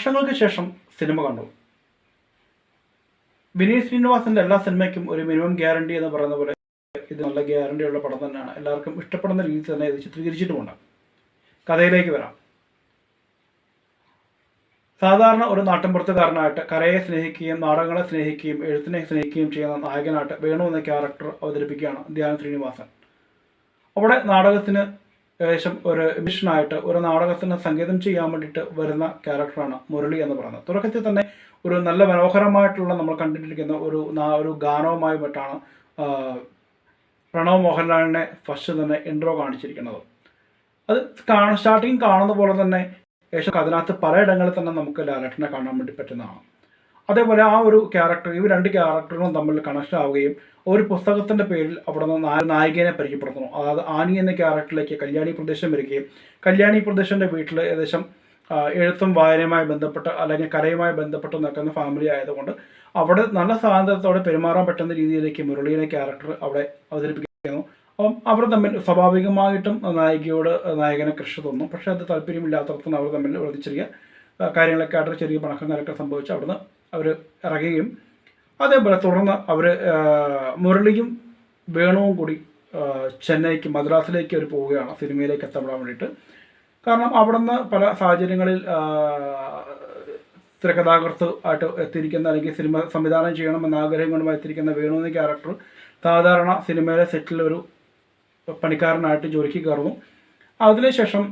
വർഷങ്ങൾക്ക് ശേഷം സിനിമ കണ്ടു. വിനീത് ശ്രീനിവാസന്റെ എല്ലാ സിനിമയ്ക്കും ഒരു മിനിമം ഗ്യാരണ്ടി എന്ന് പറയുന്ന പോലെ ഇത് നല്ല ഗ്യാരണ്ടിയുള്ള പടം തന്നെയാണ്. എല്ലാവർക്കും ഇഷ്ടപ്പെടുന്ന രീതിയിൽ തന്നെ ഇത് ചിത്രീകരിച്ചിട്ടുമുണ്ട് കഥയിലേക്ക് വരാം. സാധാരണ ഒരു നാട്ടിൻപുറത്തുകാരനായിട്ട് കരയെ സ്നേഹിക്കുകയും നാടകങ്ങളെ സ്നേഹിക്കുകയും എഴുത്തിനെ സ്നേഹിക്കുകയും ചെയ്യുന്ന നായകനായിട്ട് വേണു എന്ന ക്യാരക്ടർ അവതരിപ്പിക്കുകയാണ് ധ്യാൻ ശ്രീനിവാസൻ. അവിടെ നാടകത്തിന് ഏകദേശം ഒരു മിഷനായിട്ട് ഒരു നാടകത്തിന് സംഗീതം ചെയ്യാൻ വേണ്ടിയിട്ട് വരുന്ന ക്യാരക്ടറാണ് മുരളി എന്ന് പറയുന്നത്. തുടക്കത്തിൽ തന്നെ ഒരു നല്ല മനോഹരമായിട്ടുള്ള നമ്മൾ കണ്ടിട്ടിരിക്കുന്ന ഒരു ഒരു ഗാനവുമായി പ്രണവ് മോഹൻലാലിനെ ഫസ്റ്റ് തന്നെ ഇൻട്രോ കാണിച്ചിരിക്കുന്നത്. അത് കാണ സ്റ്റാർട്ടിങ് കാണുന്ന പോലെ തന്നെ ഏകദേശം അതിനകത്ത് പലയിടങ്ങളിൽ തന്നെ നമുക്ക് ലാലേട്ടനെ കാണാൻ വേണ്ടി പറ്റുന്നതാണ്. അതേപോലെ ആ ഒരു ക്യാരക്ടർ ഇവർ രണ്ട് ക്യാരക്ടറുകളും തമ്മിൽ കണക്ഷൻ ആവുകയും ഒരു പുസ്തകത്തിന്റെ പേരിൽ അവിടെ നിന്ന് നായികനെ പരിചയപ്പെടുത്തുന്നു. അതായത് ആനി എന്ന ക്യാരക്ടറിലേക്ക് കല്യാണി പ്രദേശം വരികയും കല്യാണി പ്രദേശന്റെ വീട്ടിൽ ഏകദേശം എഴുത്തും വായനയുമായി ബന്ധപ്പെട്ട് അല്ലെങ്കിൽ കലയുമായി ബന്ധപ്പെട്ട് നിൽക്കുന്ന ഫാമിലി ആയതുകൊണ്ട് അവിടെ നല്ല സ്വാതന്ത്ര്യത്തോടെ പെരുമാറാൻ പറ്റുന്ന രീതിയിലേക്ക് മുരളീനെ ക്യാരക്ടർ അവിടെ അവതരിപ്പിക്കുന്നു. അപ്പം അവർ തമ്മിൽ സ്വാഭാവികമായിട്ടും നായികയോട് നായകനെ കൃഷി തോന്നും പക്ഷേ അത് താല്പര്യമില്ലാത്തടത്തുനിന്ന് അവർ തമ്മിൽ വളരെ ചെറിയ കാര്യങ്ങളൊക്കെ ആയിട്ട് ചെറിയ പണക്കങ്ങളൊക്കെ സംഭവിച്ച് അവിടുന്ന് അവർ ഇറങ്ങുകയും അതേപോലെ തുടർന്ന് അവർ മുരളിയും വേണുവും കൂടി ചെന്നൈക്ക് മദ്രാസിലേക്ക് അവർ പോവുകയാണ്. സിനിമയിലേക്ക് എത്തപ്പെടാൻ വേണ്ടിയിട്ട്. കാരണം അവിടുന്ന് പല സാഹചര്യങ്ങളിൽ തിരക്കഥാകൃത്ത് ആയിട്ട് എത്തിയിരിക്കുന്ന അല്ലെങ്കിൽ സിനിമ സംവിധാനം ചെയ്യണമെന്ന ആഗ്രഹം കൊണ്ടുമായി എത്തിയിരിക്കുന്ന വേണു എന്ന ക്യാരക്ടർ സാധാരണ സിനിമയിലെ സെറ്റിൽ ഒരു പണിക്കാരനായിട്ട് ജോലിക്ക് കയറുന്നു. അതിനുശേഷം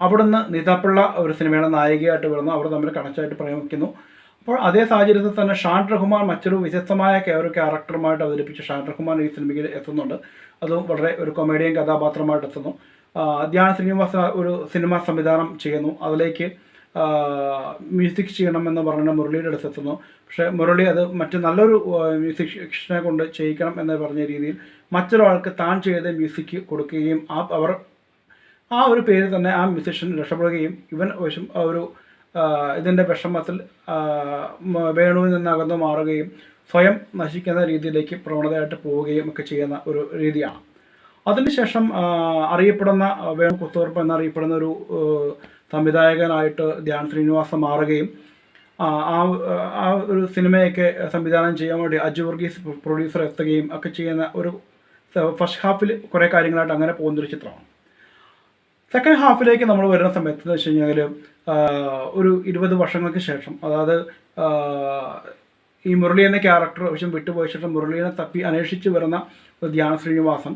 അവിടുന്ന് നിതാപ്പിള്ള ഒരു സിനിമയുടെ നായികയായിട്ട് വരുന്നു. അവർ തമ്മിൽ കണക്റ്റായിട്ട് പ്രേമിക്കുന്നു. അപ്പോൾ അതേ സാഹചര്യത്തിൽ തന്നെ ഷാൻ റഹ്മാൻ മറ്റൊരു വ്യത്യസ്തമായ ഒരു ക്യാരക്ടറുമായിട്ട് അവതരിപ്പിച്ച ഷാൻ റഹ്മാൻ ഈ സിനിമയിൽ എത്തുന്നുണ്ട്. അതും വളരെ ഒരു കൊമേഡിയൻ കഥാപാത്രമായിട്ട് എത്തുന്നു. ധ്യാന ശ്രീനിവാസ ഒരു സിനിമ സംവിധാനം ചെയ്യുന്നു. അതിലേക്ക് മ്യൂസിക് ചെയ്യണമെന്ന് പറഞ്ഞ മുരളിയുടെ അടുത്ത് എത്തുന്നു. പക്ഷേ മുരളി അത് മറ്റു നല്ലൊരു മ്യൂസിഷ്യനെ കൊണ്ട് ചെയ്യിക്കണം എന്ന് പറഞ്ഞ രീതിയിൽ മറ്റൊരാൾക്ക് താൻ ചെയ്ത മ്യൂസിക് കൊടുക്കുകയും ആ അവർ ആ ഒരു പേര് തന്നെ ആ മ്യൂസിഷ്യൻ രക്ഷപ്പെടുകയും ഇവൻ ഒരു ഇതിന്റെ വിഷമത്തിൽ വേണുവിൽ നിന്ന് അകന്നു മാറുകയും സ്വയം നശിക്കുന്ന രീതിയിലേക്ക് പ്രവണതയായിട്ട് പോവുകയും ഒക്കെ ചെയ്യുന്ന ഒരു രീതിയാണ്. അതിനുശേഷം അറിയപ്പെടുന്ന വേണു കുത്തുവർപ്പ് എന്നറിയപ്പെടുന്ന ഒരു സംവിധായകനായിട്ട് ധ്യാൻ ശ്രീനിവാസ മാറുകയും ആ ആ ഒരു സിനിമയൊക്കെ സംവിധാനം ചെയ്യാൻ വേണ്ടി അജു വർഗീസ് പ്രൊഡ്യൂസർ എത്തുകയും ഒക്കെ ചെയ്യുന്ന ഒരു ഫസ്റ്റ് ഹാഫിൽ കുറേ കാര്യങ്ങളായിട്ട് അങ്ങനെ പോകുന്നൊരു ചിത്രമാണ്. സെക്കൻഡ് ഹാഫിലേക്ക് നമ്മൾ വരുന്ന സമയത്ത് എന്ന് വെച്ച് കഴിഞ്ഞാൽ ഒരു ഇരുപത് വർഷങ്ങൾക്ക് ശേഷം അതായത് ഈ മുരളി എന്ന ക്യാരക്ടർ വിഷയം വിട്ടുപോയ ശേഷം മുരളീനെ തപ്പി അന്വേഷിച്ച് വരുന്ന ഒരു ധ്യാന ശ്രീനിവാസൻ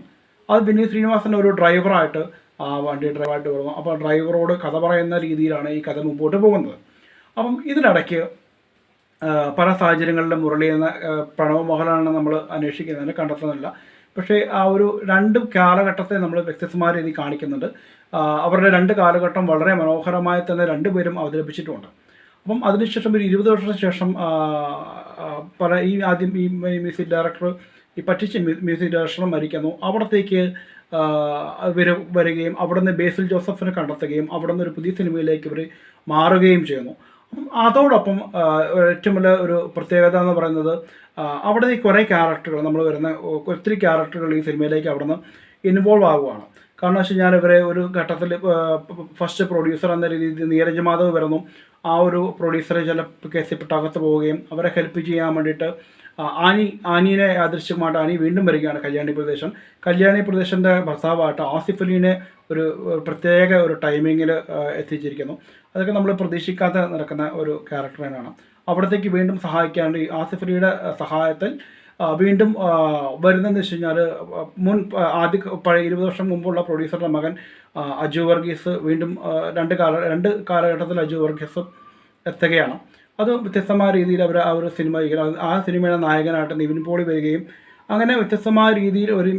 അത് വിനീത് ശ്രീനിവാസൻ ഒരു ഡ്രൈവറായിട്ട് ആ വണ്ടി ഡ്രൈവറായിട്ട് വരുന്നു. അപ്പോൾ ഡ്രൈവറോട് കഥ പറയുന്ന രീതിയിലാണ് ഈ കഥ മുമ്പോട്ട് പോകുന്നത്. അപ്പം ഇതിനിടയ്ക്ക് പല സാഹചര്യങ്ങളിലും മുരളി എന്ന പ്രണവ് മോഹൻലാലിനെ നമ്മൾ അന്വേഷിക്കുന്നതിന് കണ്ടെത്തുന്നില്ല പക്ഷേ ആ ഒരു രണ്ട് കാലഘട്ടത്തെ നമ്മൾ വ്യത്യസ്തമായ ഇനി കാണിക്കുന്നുണ്ട്. അവരുടെ രണ്ട് കാലഘട്ടം വളരെ മനോഹരമായി തന്നെ രണ്ടുപേരും അവതരിപ്പിച്ചിട്ടുമുണ്ട് അപ്പം അതിനുശേഷം ഒരു ഇരുപത് വർഷത്തിന് ശേഷം പല ഈ ആദ്യം ഈ മ്യൂസിക് ഡയറക്ടർ ഈ പറ്റിച്ച് മ്യൂസിക് ഡയറക്ടർ മരിക്കുന്നു. അവിടത്തേക്ക് ഇവർ വരികയും അവിടുന്ന് ബേസിൽ ജോസഫിനെ കണ്ടെത്തുകയും അവിടുന്ന് ഒരു പുതിയ സിനിമയിലേക്ക് ഇവർ മാറുകയും ചെയ്യുന്നു. അതോടൊപ്പം ഏറ്റവും വലിയ ഒരു പ്രത്യേകത എന്ന് പറയുന്നത് അവിടെ ഈ കുറേ ക്യാരക്ടറുകൾ നമ്മൾ വരുന്ന ഒത്തിരി ക്യാരക്ടറുകൾ ഈ സിനിമയിലേക്ക് അവിടെ നിന്ന് ഇൻവോൾവ് ആകുവാണ് കാരണം വെച്ച് കഴിഞ്ഞാൽ ഇവരെ ഒരു ഘട്ടത്തിൽ ഫസ്റ്റ് പ്രൊഡ്യൂസർ എന്ന രീതിയിൽ നീരജ് മാധവ് വരുന്നു. ആ ഒരു പ്രൊഡ്യൂസറെ ചില കേസിൽപ്പെട്ട് അകത്ത് പോവുകയും അവരെ ഹെൽപ്പ് ചെയ്യാൻ വേണ്ടിയിട്ട് ആനി ആനിയെ യാദൃശ്യമായിട്ട് ആനി വീണ്ടും വരികയാണ് കല്യാണി പ്രദേശം. കല്യാണി പ്രദേശന്റെ ഭർത്താവായിട്ട് ആസിഫ് അലീനെ ഒരു പ്രത്യേക ഒരു ടൈമിങ്ങിൽ എത്തിച്ചിരിക്കുന്നു. അതൊക്കെ നമ്മൾ പ്രതീക്ഷിക്കാതെ നടക്കുന്ന ഒരു ക്യാരക്ടർ തന്നെയാണ്. അവിടത്തേക്ക് വീണ്ടും സഹായിക്കാണ്ട് ആസിഫ് അലിയുടെ സഹായത്തിൽ വീണ്ടും വരുന്നതെന്ന് വെച്ച് കഴിഞ്ഞാൽ മുൻ ആദ്യ പഴയ ഇരുപത് വർഷം മുമ്പുള്ള പ്രൊഡ്യൂസറുടെ മകൻ അജു വർഗീസ് വീണ്ടും രണ്ട് കാല രണ്ട് കാലഘട്ടത്തിൽ അജു വർഗീസ് എത്തുകയാണ്. അത് വ്യത്യസ്തമായ രീതിയിൽ അവർ ആ ഒരു സിനിമ ആ സിനിമയുടെ നായകനായിട്ട് നിവിൻ പോളി വരികയും അങ്ങനെ വ്യത്യസ്തമായ രീതിയിൽ ഒരു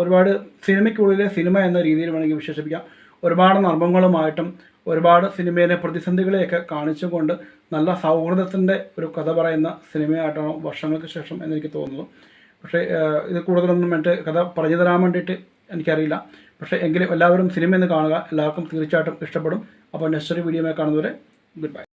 ഒരുപാട് സിനിമയ്ക്കുള്ളിലെ സിനിമ എന്ന രീതിയിൽ വേണമെങ്കിൽ വിശേഷിപ്പിക്കാം. ഒരുപാട് നർമ്മങ്ങളുമായിട്ടും ഒരുപാട് സിനിമയിലെ പ്രതിസന്ധികളെയൊക്കെ കാണിച്ചുകൊണ്ട് നല്ല സൗഹൃദത്തിന്റെ ഒരു കഥ പറയുന്ന സിനിമയായിട്ടാണ് വർഷങ്ങൾക്ക് ശേഷം എന്നെനിക്ക് തോന്നുന്നത് പക്ഷേ ഇത് കൂടുതലൊന്നും മറ്റ് കഥ പറഞ്ഞു തരാൻ വേണ്ടിയിട്ട് എനിക്കറിയില്ല. പക്ഷേ എങ്കിലും എല്ലാവരും സിനിമ എന്ന് കാണുക എല്ലാവർക്കും തീർച്ചയായിട്ടും ഇഷ്ടപ്പെടും. അപ്പോൾ നെക്സ്റ്റ് വീഡിയോ കാണുന്നവരെ ഗുഡ് ബൈ